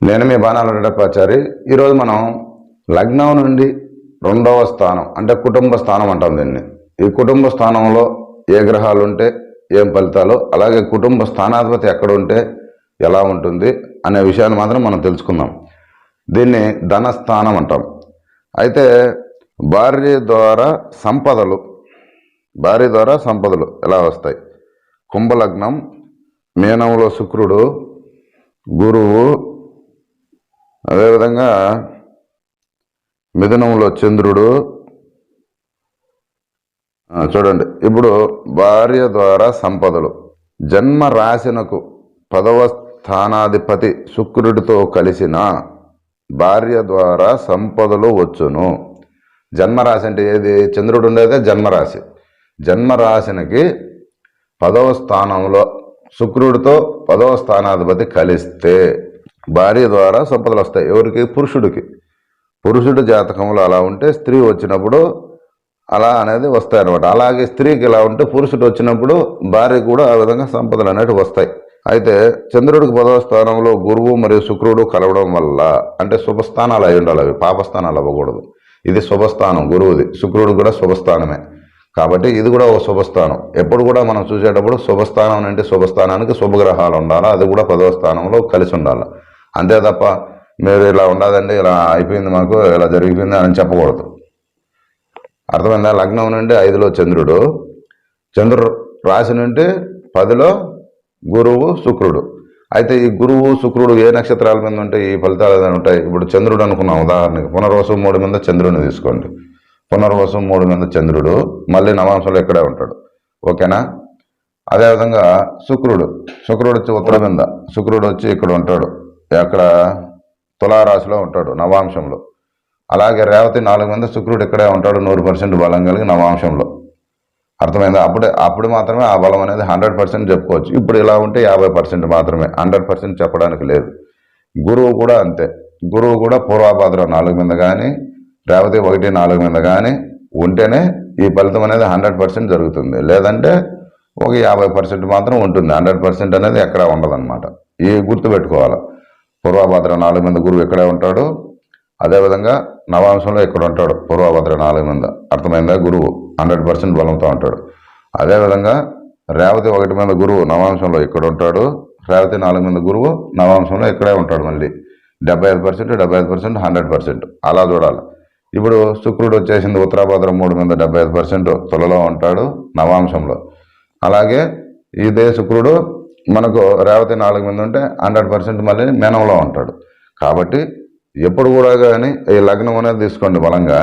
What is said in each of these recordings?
నేను మీ బాణాల రెడ్డప్పాచారి ఈరోజు మనం లగ్నం నుండి రెండవ స్థానం అంటే కుటుంబ స్థానం అంటాం దీన్ని. ఈ కుటుంబ స్థానంలో ఏ గ్రహాలు ఉంటే ఏం ఫలితాలు అలాగే కుటుంబ స్థానాధిపతి ఎక్కడ ఉంటే ఎలా ఉంటుంది అనే విషయాన్ని మాత్రం మనం తెలుసుకుందాం. దీన్ని ధనస్థానం అంటాం. అయితే భార్య ద్వారా సంపదలు భార్య ద్వారా సంపదలు ఎలా వస్తాయి? కుంభలగ్నం మీనంలో శుక్రుడు గురువు అదేవిధంగా మిథునంలో చంద్రుడు చూడండి. ఇప్పుడు భార్య ద్వారా సంపదలు. జన్మ రాశినకు పదవ స్థానాధిపతి శుక్రుడితో కలిసిన భార్య ద్వారా సంపదలు వచ్చును. జన్మరాశి అంటే ఏది? చంద్రుడు ఉండేదే జన్మరాశి జన్మరాశినికి పదవ స్థానంలో శుక్రుడితో పదవ స్థానాధిపతి కలిస్తే భార్య ద్వారా సంపదలు వస్తాయి. ఎవరికి? పురుషుడికి. పురుషుడు జాతకంలో అలా ఉంటే స్త్రీ వచ్చినప్పుడు అలా అనేది వస్తాయి అనమాట అలాగే స్త్రీకి ఇలా ఉంటే పురుషుడు వచ్చినప్పుడు భార్య కూడా ఆ విధంగా సంపదలు అనేవి వస్తాయి. అయితే చంద్రుడికి పదవ స్థానంలో గురువు మరియు శుక్రుడు కలవడం వల్ల అంటే శుభస్థానాలు అయి ఉండాలి అవి. పాపస్థానాలు అవ్వకూడదు. ఇది శుభస్థానం గురువుది. శుక్రుడు కూడా శుభస్థానమే. కాబట్టి ఇది కూడా ఒక శుభస్థానం. ఎప్పుడు కూడా మనం చూసేటప్పుడు శుభస్థానం అంటే శుభస్థానానికి శుభగ్రహాలు ఉండాలి? అది కూడా పదవ స్థానంలో కలిసి ఉండాలి? అంతే తప్ప మీరు ఇలా ఉండదండి ఇలా అయిపోయింది మాకు ఇలా జరిగిపోయింది అని చెప్పకూడదు. అర్థమైందా? లగ్నం నుండి ఐదులో చంద్రుడు. చంద్రుడు రాశి నుండి పదిలో గురువు శుక్రుడు. అయితే ఈ గురువు శుక్రుడు ఏ నక్షత్రాల మీద ఉంటే ఈ ఫలితాలు ఏదైనా ఉంటాయి? ఇప్పుడు చంద్రుడు అనుకున్నాం ఉదాహరణకి పునర్వసం మూడు మీద చంద్రుడిని తీసుకోండి. పునర్వసం మూడు మీద చంద్రుడు మళ్ళీ నవాంశంలో ఇక్కడే ఉంటాడు. ఓకేనా? అదేవిధంగా శుక్రుడు. శుక్రుడు వచ్చి ఉత్తర మీద శుక్రుడు వచ్చి ఇక్కడ ఉంటాడు. అక్కడ తులారాశిలో ఉంటాడు నవాంశంలో. అలాగే రేవతి నాలుగు మంది శుక్రుడు ఇక్కడే ఉంటాడు నూరు పర్సెంట్ బలం కలిగి నవాంశంలో. అర్థమైందా? అప్పుడే అప్పుడు మాత్రమే ఆ బలం అనేది హండ్రెడ్ పర్సెంట్ చెప్పుకోవచ్చు. ఇప్పుడు ఇలా ఉంటే యాభై పర్సెంట్ మాత్రమే హండ్రెడ్ పర్సెంట్ చెప్పడానికి లేదు. గురువు కూడా అంతే. గురువు కూడా పూర్వాభాద్ర నాలుగు మీద కానీ రేవతి ఒకటి నాలుగు మీద కానీ ఉంటేనే ఈ ఫలితం అనేది హండ్రెడ్ పర్సెంట్ జరుగుతుంది. లేదంటే ఒక యాభై పర్సెంట్ మాత్రం ఉంటుంది. హండ్రెడ్ పర్సెంట్ అనేది ఎక్కడ ఉండదన్నమాట. ఈ గుర్తు పెట్టుకోవాలి? పూర్వభద్ర నాలుగు మంది గురువు ఇక్కడే ఉంటాడు? అదేవిధంగా నవాంశంలో ఇక్కడ ఉంటాడు? పూర్వభద్ర నాలుగు మంది. అర్థమైందా? గురువు హండ్రెడ్ పర్సెంట్ బలంతో ఉంటాడు. అదేవిధంగా రేవతి ఒకటి మీద గురువు నవాంశంలో ఇక్కడ ఉంటాడు? రేవతి నాలుగు మంది గురువు నవాంశంలో ఇక్కడే ఉంటాడు మళ్ళీ. డెబ్బై ఐదు పర్సెంట్ డెబ్బై ఐదు పర్సెంట్ హండ్రెడ్ పర్సెంట్. అలా చూడాలి. ఇప్పుడు శుక్రుడు వచ్చేసింది ఉత్తరాభద్ర మూడు మీద డెబ్బై ఐదు పర్సెంట్ తులలో ఉంటాడు నవాంశంలో. అలాగే ఇదే శుక్రుడు మనకు రేవతి నాలుగు మంది ఉంటే హండ్రెడ్ పర్సెంట్ మళ్ళీ మేనంలో ఉంటాడు. కాబట్టి ఎప్పుడు కూడా కానీ ఈ లగ్నం అనేది తీసుకోండి బలంగా.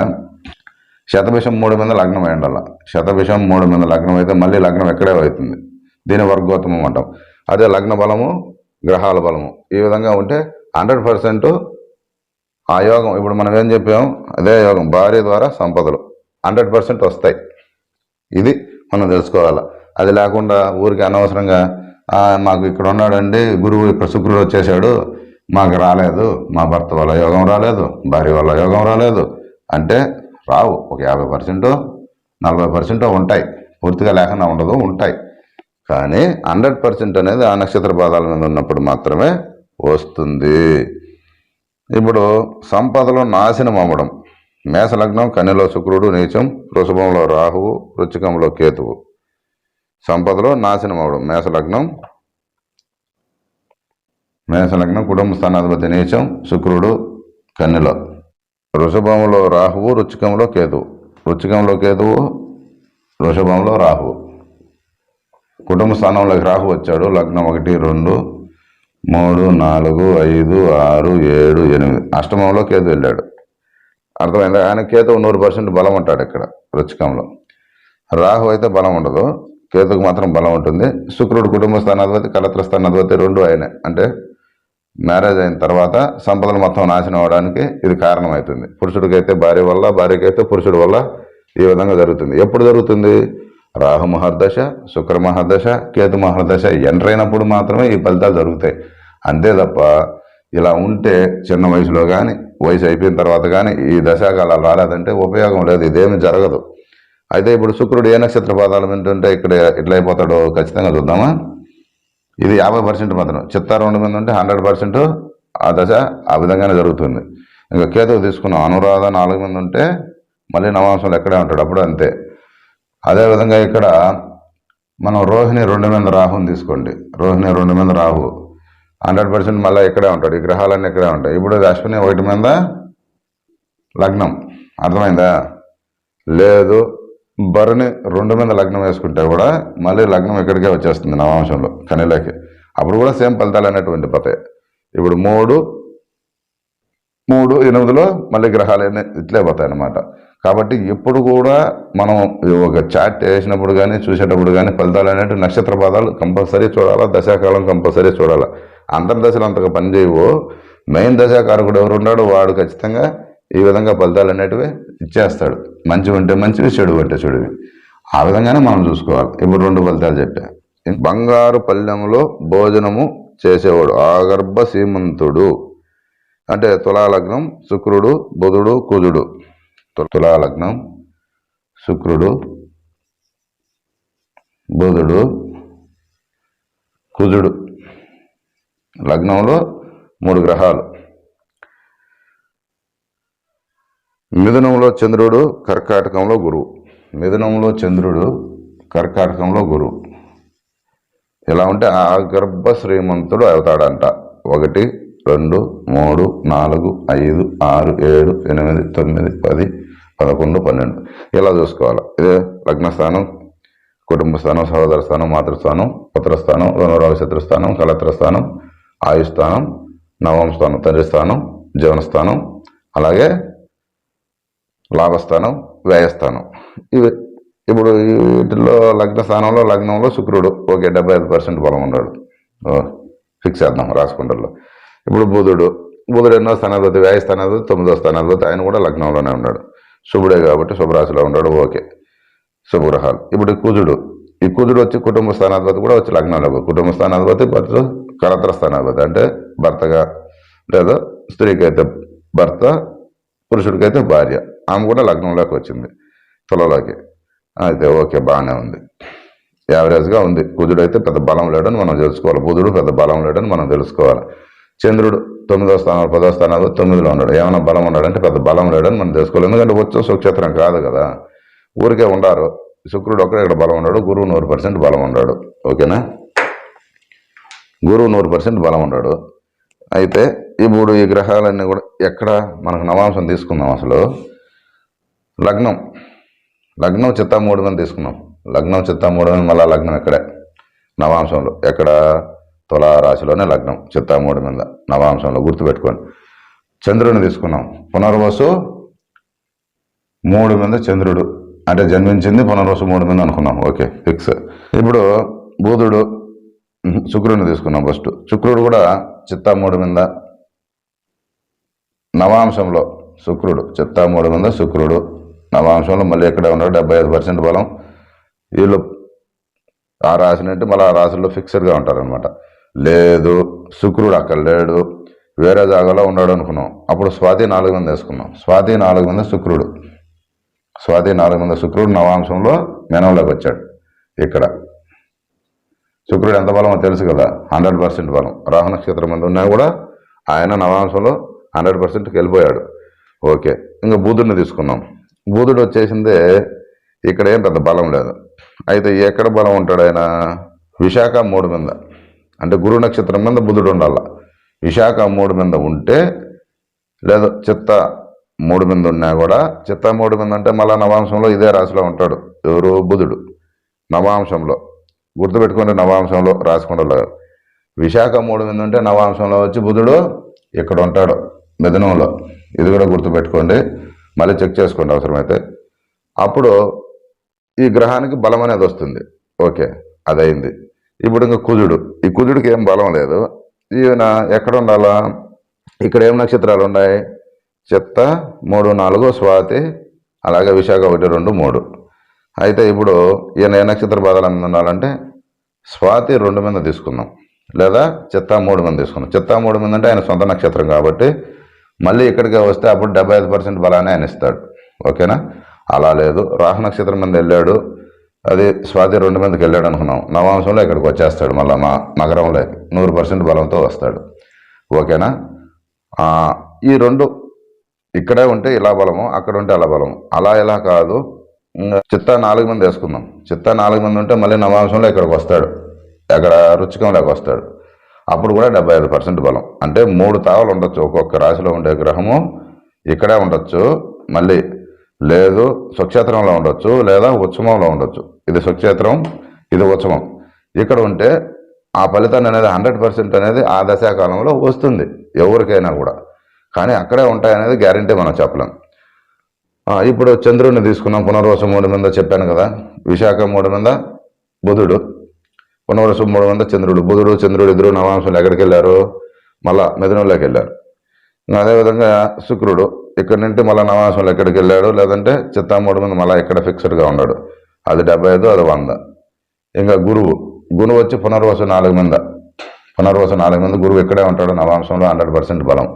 శతభిషం మూడు మీద లగ్నం అయి ఉండాలి. శతభిషం మూడు మీద లగ్నం అయితే మళ్ళీ లగ్నం ఎక్కడే అవుతుంది. దీని వర్గోత్తమం అంటాం అదే లగ్న బలము గ్రహాల బలము. ఈ విధంగా ఉంటే హండ్రెడ్ పర్సెంట్ ఆ యోగం. ఇప్పుడు మనం ఏం చెప్పాం? అదే యోగం. భార్య ద్వారా సంపదలు హండ్రెడ్ పర్సెంట్ వస్తాయి. ఇది మనం తెలుసుకోవాలి. అది లేకుండా ఊరికి అనవసరంగా మాకు ఇక్కడ ఉన్నాడండి గురువు ఇక్కడ శుక్రుడు వచ్చేసాడు మాకు రాలేదు మా భర్త వల్ల యోగం రాలేదు భార్య వల్ల యోగం రాలేదు. అంటే రావు ఒక యాభై పర్సెంట్ నలభై పర్సెంట్ ఉంటాయి. పూర్తిగా లేకుండా ఉండదు ఉంటాయి. కానీ హండ్రెడ్ పర్సెంట్ అనేది ఆ నక్షత్ర పాదాల మీద ఉన్నప్పుడు మాత్రమే వస్తుంది. ఇప్పుడు సంపదలో నాశనం అవ్వడం. మేషలగ్నం కన్యలో శుక్రుడు నీచం వృషభంలో రాహువు వృచ్చికంలో కేతువు. సంపదలో నాశనం అవడం. మేషలగ్నం. మేషలగ్నం కుటుంబ స్థానాధిపతి నీచం శుక్రుడు కన్యలో వృషభంలో రాహువు రుచికంలో కేతువు. రుచికంలో కేతువు వృషభంలో రాహువు. కుటుంబ స్థానంలోకి రాహు వచ్చాడు. లగ్నం ఒకటి రెండు మూడు నాలుగు ఐదు ఆరు ఏడు ఎనిమిది. అష్టమంలో కేతు వెళ్ళాడు. అర్థమైందా? ఆయన కేతువు నూరు పర్సెంట్ బలం ఉంటాడు ఇక్కడ రుచికంలో రాహు అయితే బలం ఉండదు. కేతుకు మాత్రం బలం ఉంటుంది. శుక్రుడు కుటుంబ స్థానాధిపతి కలత్ర స్థానాధిపతి రెండు ఆయనే. అంటే మ్యారేజ్ అయిన తర్వాత సంపదలు మొత్తం నాశనం అవడానికి ఇది కారణమవుతుంది పురుషుడికైతే భార్య వల్ల భార్యకైతే పురుషుడి వల్ల ఈ విధంగా జరుగుతుంది. ఎప్పుడు జరుగుతుంది? రాహు మహర్దశ శుక్ర మహర్దశ కేతు మహర్దశ ఎంటర్ అయినప్పుడు మాత్రమే ఈ ఫలితాలు జరుగుతాయి. అంతే తప్ప ఇలా ఉంటే చిన్న వయసులో కానీ వయసు అయిపోయిన తర్వాత కానీ ఈ దశాకాలాలు రాలేదంటే ఉపయోగం లేదు. ఇదేమి జరగదు. అయితే ఇప్పుడు శుక్రుడు ఏ నక్షత్ర పాదాలు వింటుంటే ఇక్కడ ఎట్లా అయిపోతాడో ఖచ్చితంగా చూద్దామా? ఇది యాభై పర్సెంట్ మాత్రం చిత్తా రెండు మీద ఉంటే హండ్రెడ్ పర్సెంట్ ఆ దశ ఆ విధంగానే జరుగుతుంది. ఇంకా కేతువు తీసుకున్నాం అనురాధ నాలుగు మంది ఉంటే మళ్ళీ నవాంశంలో ఎక్కడే ఉంటాడు? అప్పుడు అంతే. అదేవిధంగా ఇక్కడ మనం రోహిణి రెండు మీద రాహుని తీసుకోండి. రోహిణి రెండు మీద రాహు. హండ్రెడ్ పర్సెంట్ మళ్ళీ ఇక్కడే ఉంటాడు. ఈ గ్రహాలన్నీ ఇక్కడే ఉంటాయి. ఇప్పుడు అశ్విని ఒకటి మీద లగ్నం. అర్థమైందా? లేదు. భరణి రెండు మీద లగ్నం వేసుకుంటే కూడా మళ్ళీ లగ్నం ఇక్కడికే వచ్చేస్తుంది నవాంశంలో కనిలోకి అప్పుడు కూడా సేమ్ ఫలితాలు అనేటువంటి పతాయి ఇప్పుడు మూడు మూడు ఎనిమిదిలో మళ్ళీ గ్రహాలు ఇట్లే పోతాయి అన్నమాట. కాబట్టి ఎప్పుడు కూడా మనం ఒక చాట్ వేసినప్పుడు కానీ చూసేటప్పుడు కానీ ఫలితాలు అనేవి నక్షత్ర పాదాలు కంపల్సరీ చూడాలా దశాకాలం కంపల్సరీ చూడాలా. అంతర్దశలు అంతగా పనిచేయవు. మెయిన్ దశాకారకుడు ఎవరు ఉన్నాడో వాడు ఖచ్చితంగా ఈ విధంగా ఫలితాలు అనేటివి ఇచ్చేస్తాడు. మంచి ఉంటే మంచివి చెడు అంటే చెడువి. ఆ విధంగానే మనం చూసుకోవాలి. ఇప్పుడు రెండు ఫలితాలు చెప్పా. బంగారు పల్లెములో భోజనము చేసేవాడు ఆగర్భ సీమంతుడు అంటే తులాలగ్నం శుక్రుడు బుధుడు కుజుడు. తు- తులాలగ్నం శుక్రుడు బుధుడు కుజుడు. లగ్నంలో మూడు గ్రహాలు. మిథునంలో చంద్రుడు కర్కాటకంలో గురువు మిథునంలో చంద్రుడు కర్కాటకంలో గురువు ఇలా ఉంటే ఆ గర్భ శ్రీమంతుడు అవుతాడంట. ఒకటి రెండు మూడు నాలుగు ఐదు ఆరు ఏడు ఎనిమిది తొమ్మిది పది పదకొండు పన్నెండు. ఇలా చూసుకోవాలి. ఇదే లగ్నస్థానం కుటుంబ స్థానం సహోదర స్థానం మాతృస్థానం పుత్రస్థానం రెండవ శత్రుస్థానం కలత్రస్థానం ఆయుస్థానం నవమ స్థానం తండ్రి స్థానం జీవనస్థానం అలాగే లాభస్థానం వ్యయస్థానం. ఇవి ఇప్పుడు వీటిల్లో లగ్న స్థానంలో లగ్నంలో శుక్రుడు. ఓకే డెబ్బై ఐదు పర్సెంట్ బలం ఉన్నాడు. ఫిక్స్ చేద్దాం రాసుకుంటల్లో ఇప్పుడు బుధుడు. బుధుడు ఎన్నో స్థానాధిపతి వ్యయ స్థానాధిపతి తొమ్మిదో స్థానాధిపతి ఆయన కూడా లగ్నంలోనే ఉన్నాడు. శుభుడే కాబట్టి శుభరాశిలో ఉన్నాడు. ఓకే శుభగ్రహాలు. ఇప్పుడు కుజుడు. ఈ కుజుడు వచ్చి కుటుంబ స్థానాధిపతి కూడా వచ్చి లగ్నంలో కుటుంబ స్థానాధిపతి భర్త కలత్ర స్థానాధిపతి అంటే భర్తగా లేదా స్త్రీకైతే భర్త పురుషుడికైతే భార్య. ఆమె కూడా లగ్నంలోకి వచ్చింది తులలోకి. అయితే ఓకే బాగానే ఉంది. యావరేజ్గా ఉంది. బుధుడు అయితే పెద్ద బలం లేడని మనం తెలుసుకోవాలి. బుధుడు పెద్ద బలం లేడని మనం తెలుసుకోవాలి. చంద్రుడు తొమ్మిదో స్థానాలు పదో స్థానాలు తొమ్మిదిలో ఉన్నాడు. ఏమైనా బలం ఉన్నాడంటే పెద్ద బలం లేడని మనం తెలుసుకోవాలి. ఎందుకంటే వచ్చే సుక్షేత్రం కాదు కదా. ఊరికే ఉండారు. శుక్రుడు ఒకడే ఇక్కడ బలం ఉన్నాడు. గురువు నూరు పర్సెంట్ బలం ఉన్నాడు. ఓకేనా? గురువు నూరు పర్సెంట్ బలం ఉన్నాడు. అయితే ఇప్పుడు ఈ గ్రహాలన్నీ కూడా ఎక్కడ? మనకు నవాంశం తీసుకుందాం అసలు. లగ్నం. లగ్నం చిత్తామూఢమని మూడు తీసుకున్నాం. లగ్నం చిత్తామూఢమని మూడు మళ్ళీ లగ్నం ఎక్కడే? నవాంశంలో. ఎక్కడ? తులారాశిలోనే లగ్నం చిత్తామూఢ మీద నవాంశంలో గుర్తుపెట్టుకోండి. చంద్రుని తీసుకున్నాం. పునర్వసు మూడు మీద చంద్రుడు. అంటే జన్మించింది పునర్వసు మూడు మీద అనుకున్నాం. Okay fix. ఇప్పుడు బుధుడు శుక్రుడిని తీసుకున్నాం ఫస్ట్. శుక్రుడు కూడా చిత్తామూడు మీద నవాంశంలో శుక్రుడు. చిత్తా మూడు మీద శుక్రుడు. నవాంశంలో మళ్ళీ ఎక్కడే ఉన్నాడు డెబ్బై ఐదు పర్సెంట్ బలం. వీళ్ళు ఆ రాశి నుండి మళ్ళీ ఆ రాశుల్లో ఫిక్స్డ్గా ఉంటారనమాట లేదు శుక్రుడు అక్కడ లేడు. వేరే జాగాలో ఉన్నాడు అనుకున్నాం. అప్పుడు స్వాతి నాలుగు మంది వేసుకున్నాం. స్వాతి నాలుగు మంది శుక్రుడు. స్వాతి నాలుగు మంది శుక్రుడు నవాంశంలో మెనంలోకి వచ్చాడు ఇక్కడ. శుక్రుడు ఎంత బలమో తెలుసు కదా? హండ్రెడ్ పర్సెంట్ బలం. రాహు నక్షత్రం మంది ఉన్నా కూడా ఆయన నవాంశంలో హండ్రెడ్ పర్సెంట్కి వెళ్ళిపోయాడు. ఓకే. ఇంకా బుధుడిని తీసుకున్నాం. బుధుడు వచ్చేసిందే ఇక్కడ ఏం పెద్ద బలం లేదు. అయితే ఎక్కడ బలం ఉంటాడు ఆయన? విశాఖ మూడు మీద. అంటే గురు నక్షత్రం మీద బుధుడు ఉండాల. విశాఖ మూడు మీద ఉంటే లేదు చిత్త మూడు మీద ఉన్నా కూడా చిత్త మూడు మీద అంటే మళ్ళీ నవాంశంలో ఇదే రాశిలో ఉంటాడు. ఎవరు? బుధుడు. నవాంశంలో. గుర్తుపెట్టుకుని నవాంశంలో రాసుకుంటారు విశాఖ మూడు మీద ఉంటే నవాంశంలో వచ్చి బుధుడు ఇక్కడ ఉంటాడు. మిథునంలో. ఇది కూడా గుర్తుపెట్టుకోండి. మళ్ళీ చెక్ చేసుకోండి అవసరమైతే. అప్పుడు ఈ గ్రహానికి బలం అనేది వస్తుంది. ఓకే అదైంది ఇప్పుడు ఇంకా కుజుడు. ఈ కుజుడికి ఏం బలం లేదు. ఈయన ఎక్కడ ఉండాలా? ఇక్కడ ఏం నక్షత్రాలు ఉన్నాయి? చెత్త మూడు నాలుగు స్వాతి అలాగే విశాఖ ఒకటి రెండు మూడు. అయితే ఇప్పుడు ఈయన ఏ నక్షత్ర బాధలు ఉండాలంటే స్వాతి రెండు మీద తీసుకుందాం. లేదా చిత్తా మూడు మీద తీసుకుందాం. చిత్తా మూడు మీద అంటే ఆయన సొంత నక్షత్రం కాబట్టి మళ్ళీ ఇక్కడికి వస్తే అప్పుడు డెబ్బై ఐదు పర్సెంట్ బలాన్ని ఆయన ఇస్తాడు. ఓకేనా? అలా లేదు. రాహు నక్షత్రం మీద వెళ్ళాడు. అది స్వాతి రెండు మందికి వెళ్ళాడు అనుకున్నాం. నవాంశంలో ఇక్కడికి వచ్చేస్తాడు మళ్ళీ మా నగరంలో. నూరు పర్సెంట్ బలంతో వస్తాడు. ఓకేనా? ఈ రెండు ఇక్కడే ఉంటే ఇలా బలము అక్కడ ఉంటే అలా బలము. అలా ఇలా కాదు. చిత్త చిత్తా నాలుగు మంది వేసుకుందాం. చిత్తా నాలుగు మంది ఉంటే మళ్ళీ నవాంశంలో ఇక్కడికి వస్తాడు. అక్కడ రుచికంలోకి వస్తాడు. అప్పుడు కూడా డెబ్బై ఐదు పర్సెంట్ బలం. అంటే మూడు తావలు ఉండొచ్చు. ఒక్కొక్క రాశిలో ఉండే గ్రహము ఇక్కడే ఉండొచ్చు. మళ్ళీ లేదు స్వక్షేత్రంలో ఉండొచ్చు లేదా ఉత్సవంలో ఉండొచ్చు. ఇది స్వక్షేత్రం ఇది ఉత్సవం. ఇక్కడ ఉంటే ఆ ఫలితాన్ని అనేది హండ్రెడ్ పర్సెంట్ అనేది ఆ దశాకాలంలో వస్తుంది ఎవరికైనా కూడా. కానీ అక్కడే ఉంటాయనేది గ్యారంటీ మనం చెప్పలేం. ఇప్పుడు చంద్రుడిని తీసుకున్నాం పునర్వసం మూడు మీద చెప్పాను కదా. విశాఖ మూడు మీద బుధుడు. పునర్వసు మూడు మీద చంద్రుడు. బుధుడు చంద్రుడు ఇద్దరు నవాంశంలో ఎక్కడికి వెళ్ళారు? మళ్ళా మిథునంలోకి వెళ్ళారు. ఇంకా అదేవిధంగా శుక్రుడు ఇక్కడ నుండి మళ్ళీ నవాంశంలో ఎక్కడికి వెళ్ళాడు? లేదంటే చిత్తామూడు మీద మళ్ళీ ఇక్కడ ఫిక్స్డ్గా ఉన్నాడు? అది డెబ్బై ఐదు అది వంద. ఇంకా గురువు. గురువు వచ్చి పునర్వసు నాలుగు మంది. పునర్వసు నాలుగు మంది గురువు ఇక్కడే ఉంటాడు నవాంశంలో హండ్రెడ్ పర్సెంట్ బలం.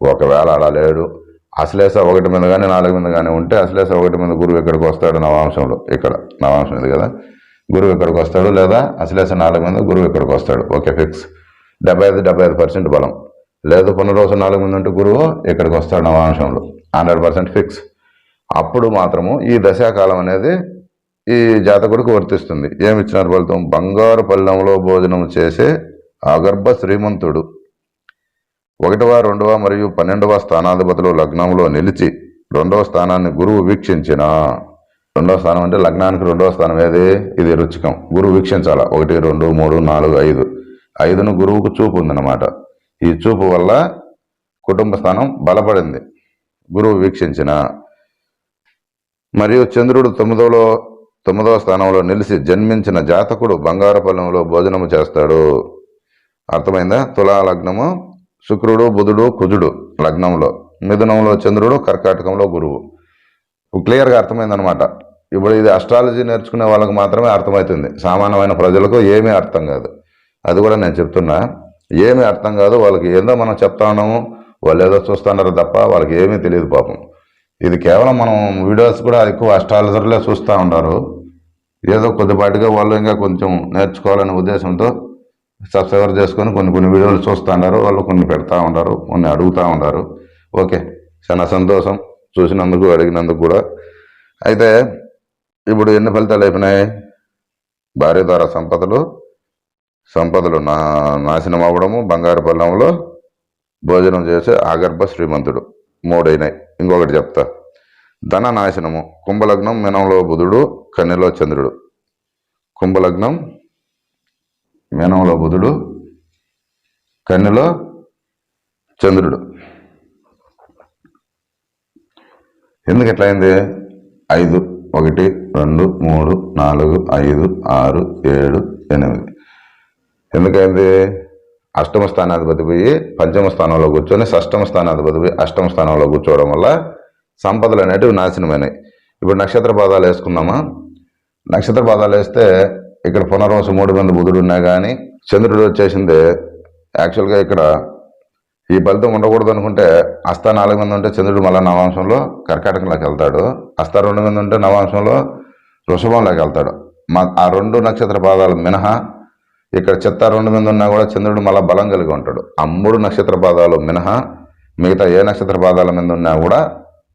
ఒకవేళ అలా లేడు అశ్లేష ఒకటి మీద కానీ నాలుగు మీద కానీ ఉంటే అశ్లేష ఒకటి మీద గురువు ఇక్కడికి వస్తాడు నవాంశంలో? ఇక్కడ. నవాంశం ఇది కదా. గురువు ఇక్కడికి వస్తాడు లేదా అశ్లేష నాలుగు మీద గురువు ఇక్కడికి వస్తాడు? ఓకే ఫిక్స్ డెబ్బై ఐదు డెబ్బై ఐదు పర్సెంట్ బలం. లేదు పునరోజు నాలుగు మంది ఉంటే గురువు ఇక్కడికి వస్తాడు నవాంశంలో హండ్రెడ్ పర్సెంట్ ఫిక్స్ అప్పుడు మాత్రము ఈ దశాకాలం అనేది ఈ జాతకుడికి వర్తిస్తుంది. ఏమిచ్చినారు ఫలితం? బంగారు పల్లెంలో భోజనం చేసే అగర్భ శ్రీమంతుడు. ఒకటవ రెండవ మరియు పన్నెండవ స్థానాధిపతులు లగ్నంలో నిలిచి రెండవ స్థానాన్ని గురువు వీక్షించిన రెండవ స్థానం అంటే లగ్నానికి రెండవ స్థానం. ఏది? ఇది రుచికం. గురువు వీక్షించాల? ఒకటి రెండు మూడు నాలుగు ఐదు. ఐదును గురువుకు చూపు ఉందన్నమాట. ఈ చూపు వల్ల కుటుంబ స్థానం బలపడింది. గురువు వీక్షించిన. మరియు చంద్రుడు తొమ్మిదవలో తొమ్మిదవ స్థానంలో నిలిచి జన్మించిన జాతకుడు బంగారపల్లెంలో భోజనము చేస్తాడు. అర్థమైందా? తులా లగ్నము శుక్రుడు బుధుడు కుజుడు లగ్నంలో. మిథునంలో చంద్రుడు కర్కాటకంలో గురువు. క్లియర్గా అర్థమైందనమాట ఇప్పుడు ఇది అస్ట్రాలజీ నేర్చుకునే వాళ్ళకి మాత్రమే అర్థమవుతుంది సామాన్యమైన ప్రజలకు ఏమీ అర్థం కాదు. అది కూడా నేను చెప్తున్నా. ఏమీ అర్థం కాదు. వాళ్ళకి ఏదో మనం చెప్తా ఉన్నాము. వాళ్ళు ఏదో చూస్తున్నారు తప్ప వాళ్ళకి ఏమీ తెలియదు పాపం. ఇది కేవలం మనం వీడియోస్ కూడా ఎక్కువ అస్ట్రాలజర్లే చూస్తూ ఉంటారు. ఏదో కొద్దిపాటిగా వాళ్ళు ఇంకా కొంచెం నేర్చుకోవాలనే ఉద్దేశంతో సబ్స్క్రైబర్ చేసుకొని కొన్ని కొన్ని వీడియోలు చూస్తూ ఉంటారు. వాళ్ళు కొన్ని పెడతా ఉంటారు. కొన్ని అడుగుతూ ఉంటారు. ఓకే. చాలా సంతోషం. చూసినందుకు అడిగినందుకు కూడా. అయితే ఇప్పుడు ఎన్ని ఫలితాలు అయిపోయినాయి? భార్య ద్వారా సంపదలు సంపదలు నా నాశనం అవ్వడము బంగారు పల్లంలో భోజనం చేసే ఆగర్భ శ్రీమంతుడు మూడైనాయి ఇంకొకటి చెప్తా. ధన నాశనము. కుంభలగ్నం మినంలో బుధుడు కన్నెలో చంద్రుడు. కుంభలగ్నం మినంలో బుధుడు కన్నెలో చంద్రుడు. ఎందుకు ఎట్లయింది ఐదు ఒకటి రెండు మూడు నాలుగు ఐదు ఆరు ఏడు ఎనిమిది. ఎందుకైంది అష్టమ స్థానాధిపతి పోయి పంచమ స్థానంలో కూర్చొని షష్టమ స్థానాధిపతి పోయి అష్టమ స్థానంలో కూర్చోవడం వల్ల సంపదలు అనేటివి నాశనమైనాయి. ఇప్పుడు నక్షత్ర పాదాలు వేసుకుందామా? నక్షత్ర పాదాలు వేస్తే ఇక్కడ పునర్వంశ మూడు మంది బుధుడు ఉన్నా కానీ చంద్రుడు వచ్చేసింది. యాక్చువల్గా ఇక్కడ ఈ ఫలితం ఉండకూడదు అనుకుంటే అస్త నాలుగు మంది ఉంటే చంద్రుడు మళ్ళా నవాంశంలో కర్కాటకంలోకి వెళ్తాడు. అస్త రెండు మంది ఉంటే నవాంశంలో వృషభంలోకి వెళ్తాడు. మా ఆ రెండు నక్షత్ర పాదాలు మినహా ఇక్కడ చిత్త రెండు మంది ఉన్నా కూడా చంద్రుడు మళ్ళా బలం కలిగి ఉంటాడు. ఆ మూడు నక్షత్ర పాదాలు మినహా మిగతా ఏ నక్షత్ర పాదాల మీద ఉన్నా కూడా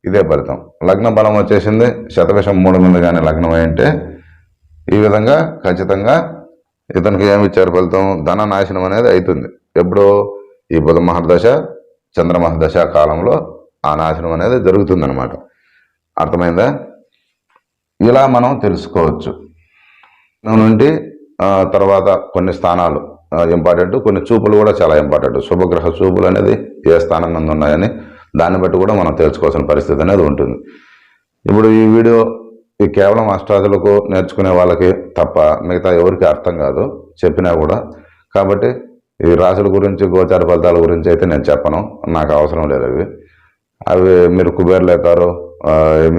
ఇదే ఫలితం. లగ్న బలం వచ్చేసింది శతవిషం మూడు మంది కానీ లగ్నం అయింటే ఈ విధంగా ఖచ్చితంగా ఇతనికి ఏమి ఇచ్చారు ఫలితం? ధన నాశనం అనేది అవుతుంది. ఎప్పుడు ఈ బుధ మహర్దశ చంద్ర మహర్దశ కాలంలో ఆ నాశనం అనేది జరుగుతుందన్నమాట. అర్థమైందా? ఇలా మనం తెలుసుకోవచ్చు. నుండి తర్వాత కొన్ని స్థానాలు ఇంపార్టెంట్ కొన్ని చూపులు కూడా చాలా ఇంపార్టెంట్ శుభగ్రహ చూపులు అనేది ఏ స్థానం మీద ఉన్నాయని దాన్ని బట్టి కూడా మనం తెలుసుకోవాల్సిన పరిస్థితి అనేది ఉంటుంది. ఇప్పుడు ఈ వీడియో ఇది కేవలం అష్టాదులకు నేర్చుకునే వాళ్ళకి తప్ప మిగతా ఎవరికి అర్థం కాదు చెప్పినా కూడా. కాబట్టి ఈ రాసుల గురించి గోచార ఫలితాల గురించి అయితే నేను చెప్పను. నాకు అవసరం లేదు అవి. అవి మీరు కుబేర్లు అవుతారు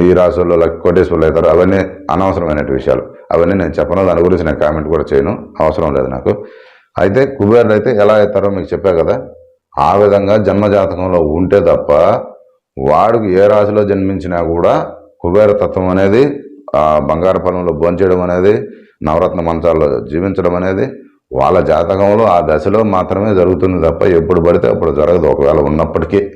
ఈ రాసుల్లో లక్ కోటేశ్వర్లు అవుతారు అవన్నీ అనవసరమైన విషయాలు. అవన్నీ నేను చెప్పను దాని గురించి నేను కామెంట్ కూడా చేయను అవసరం లేదు నాకు. అయితే కుబేర్లు అయితే ఎలా అవుతారో మీకు చెప్పా కదా ఆ విధంగా జన్మజాతకంలో ఉంటే తప్ప వాడికి ఏ రాశిలో జన్మించినా కూడా కుబేర తత్వం అనేది బంగారు పొలంలో భోంచేయడం అనేది నవరత్న మంచాల్లో జీవించడం అనేది వాళ్ళ జాతకంలో ఆ దశలో మాత్రమే జరుగుతుంది తప్ప ఎప్పుడు పడితే అప్పుడు జరగదు. ఒకవేళ ఉన్నప్పటికీ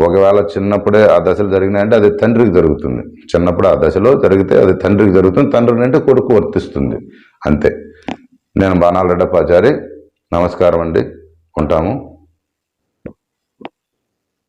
ఒకవేళ చిన్నప్పుడే ఆ దశలు జరిగినాయంటే అది తండ్రికి జరుగుతుంది. చిన్నప్పుడు ఆ దశలో జరిగితే అది తండ్రికి జరుగుతుంది. తండ్రిని అంటే కొడుకు వర్తిస్తుంది. అంతే. నేను బాణాలరెడ్డప్పాచారి నమస్కారం అండి. ఉంటాము.